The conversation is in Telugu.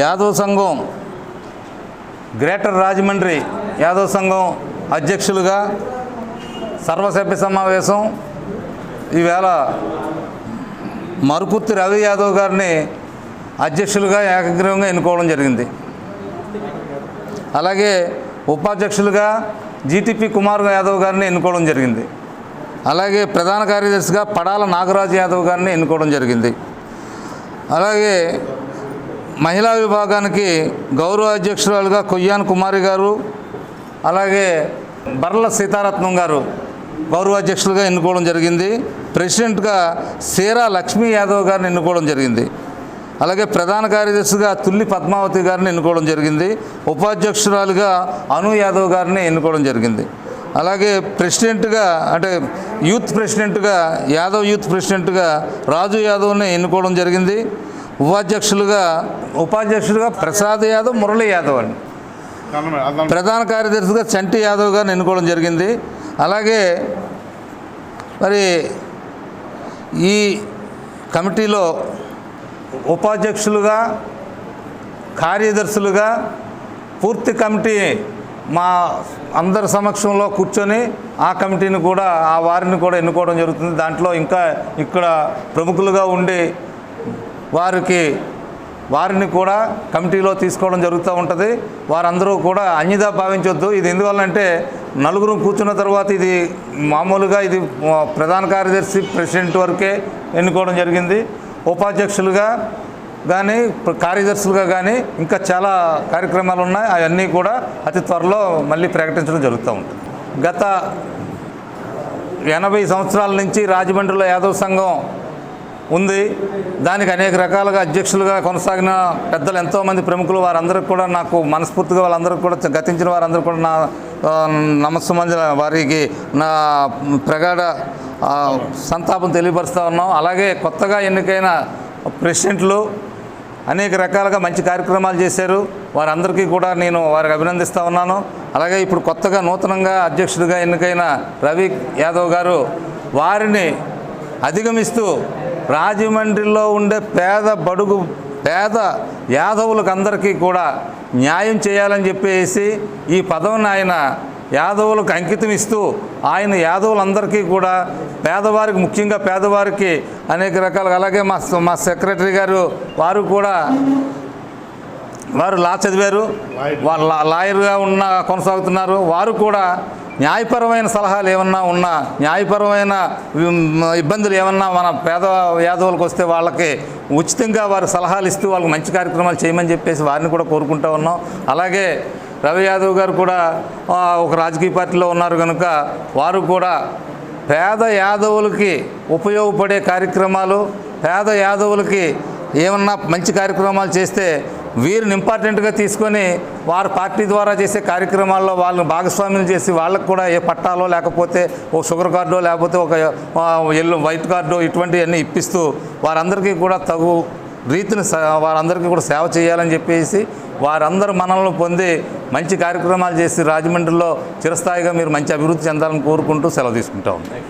యాదవ్ సంఘం గ్రేటర్ రాజమండ్రి యాదవ్ సంఘం అధ్యక్షులుగా సర్వసభ్య సమావేశం ఈవేళ మరుకుర్తి రవి యాదవ్ గారిని అధ్యక్షులుగా ఏకగ్రీవంగా ఎన్నుకోవడం జరిగింది. అలాగే ఉపాధ్యక్షులుగా జీటీపీ కుమార్ యాదవ్ గారిని ఎన్నుకోవడం జరిగింది. అలాగే ప్రధాన కార్యదర్శిగా పడాల నాగరాజు యాదవ్ గారిని ఎన్నుకోవడం జరిగింది. అలాగే మహిళా విభాగానికి గౌరవ అధ్యక్షురాలుగా కొయ్యాన్ కుమారి గారు అలాగే బర్ల సీతారత్నం గారు గౌరవ అధ్యక్షులుగా ఎన్నుకోవడం జరిగింది. ప్రెసిడెంట్గా సీరా లక్ష్మీ యాదవ్ గారిని ఎన్నుకోవడం జరిగింది. అలాగే ప్రధాన కార్యదర్శిగా తుల్లి పద్మావతి గారిని ఎన్నుకోవడం జరిగింది. ఉపాధ్యక్షురాలుగా అను యాదవ్ గారిని ఎన్నుకోవడం జరిగింది. అలాగే ప్రెసిడెంట్గా అంటే యూత్ ప్రెసిడెంట్గా యాదవ్ యూత్ ప్రెసిడెంట్గా రాజు యాదవ్ని ఎన్నుకోవడం జరిగింది. ఉపాధ్యక్షులుగా ఉపాధ్యక్షులుగా ప్రసాద్ యాదవ్ మురళీ యాదవ్ అండి. ప్రధాన కార్యదర్శిగా చంటి యాదవ్ గారిని ఎన్నుకోవడం జరిగింది. అలాగే మరి ఈ కమిటీలో ఉపాధ్యక్షులుగా కార్యదర్శులుగా పూర్తి కమిటీ మా అందరి సమక్షంలో కూర్చొని ఆ కమిటీని కూడా ఆ వారిని కూడా ఎన్నుకోవడం జరుగుతుంది. దాంట్లో ఇంకా ఇక్కడ ప్రముఖులుగా ఉండి వారికి వారిని కూడా కమిటీలో తీసుకోవడం జరుగుతూ ఉంటుంది. వారందరూ కూడా అన్యదా భావించొద్దు. ఇది ఎందువల్లంటే నలుగురు కూర్చున్న తర్వాత ఇది మామూలుగా ఇది ప్రధాన కార్యదర్శి ప్రెసిడెంట్ వరకే ఎన్నుకోవడం జరిగింది. ఉపాధ్యక్షులుగా కానీ కార్యదర్శులుగా కానీ ఇంకా చాలా కార్యక్రమాలు ఉన్నాయి అవన్నీ కూడా అతి త్వరలో మళ్ళీ ప్రకటించడం జరుగుతూ ఉంటుంది. గత ఎనభై సంవత్సరాల నుంచి రాజమండ్రిలో యాదవ్ సంఘం ఉంది. దానికి అనేక రకాలుగా అధ్యక్షులుగా కొనసాగిన పెద్దలు ఎంతోమంది ప్రముఖులు వారందరికీ కూడా నాకు మనస్ఫూర్తిగా వాళ్ళందరికీ కూడా గతించిన వారందరూ కూడా నా ఆ, వారికి నా ప్రగాఢ సంతాపం తెలియపరుస్తూ ఉన్నాం. అలాగే కొత్తగా ఎన్నికైన ప్రెసిడెంట్లు అనేక రకాలుగా మంచి కార్యక్రమాలు చేశారు. వారందరికీ కూడా నేను వారికి అభినందిస్తూ ఉన్నాను. అలాగే ఇప్పుడు కొత్తగా నూతనంగా అధ్యక్షుడిగా ఎన్నికైన రవి యాదవ్ గారు వారిని అధిగమిస్తూ రాజమండ్రిలో ఉండే పేద బడుగు పేద యాదవులకు అందరికీ కూడా న్యాయం చేయాలని చెప్పేసి ఈ పదవిని ఆయన యాదవులకు అంకితం ఇస్తూ ఆయన యాదవులందరికీ కూడా పేదవారికి ముఖ్యంగా పేదవారికి అనేక రకాలుగా. అలాగే మా మా సెక్రటరీ గారు వారు కూడా వారు లా చదివారు వారు లాయర్గా ఉన్న కొనసాగుతున్నారు. వారు కూడా న్యాయపరమైన సలహాలు ఏమన్నా ఉన్నా న్యాయపరమైన ఇబ్బందులు ఏమన్నా మన పేద యాదవులకు వస్తే వాళ్ళకి ఉచితంగా వారు సలహాలు ఇస్తూ వాళ్ళకి మంచి కార్యక్రమాలు చేయమని చెప్పేసి వారిని కూడా కోరుకుంటూ ఉన్నాం. అలాగే రవి యాదవ్ గారు కూడా ఒక రాజకీయ పార్టీలో ఉన్నారు కనుక వారు కూడా పేద యాదవులకి ఉపయోగపడే కార్యక్రమాలు పేద యాదవులకి ఏమన్నా మంచి కార్యక్రమాలు చేస్తే వీరిని ఇంపార్టెంట్గా తీసుకొని వారి పార్టీ ద్వారా చేసే కార్యక్రమాల్లో వాళ్ళని భాగస్వామ్యం చేసి వాళ్ళకు కూడా ఏ పట్టాలో లేకపోతే ఓ షుగర్ కార్డో లేకపోతే ఒక ఎల్లు ఎల్లో వైట్ కార్డో ఇటువంటివన్నీ ఇప్పిస్తూ వారందరికీ కూడా తగు రీతిని స- వారందరికీ కూడా సేవ చేయాలని చెప్పేసి వారందరూ మనల్ని పొంది మంచి కార్యక్రమాలు చేసి రాజమండ్రిలో చిరస్థాయిగా మీరు మంచి అభివృద్ధి చెందాలని కోరుకుంటూ సెలవు తీసుకుంటా ఉన్నాయి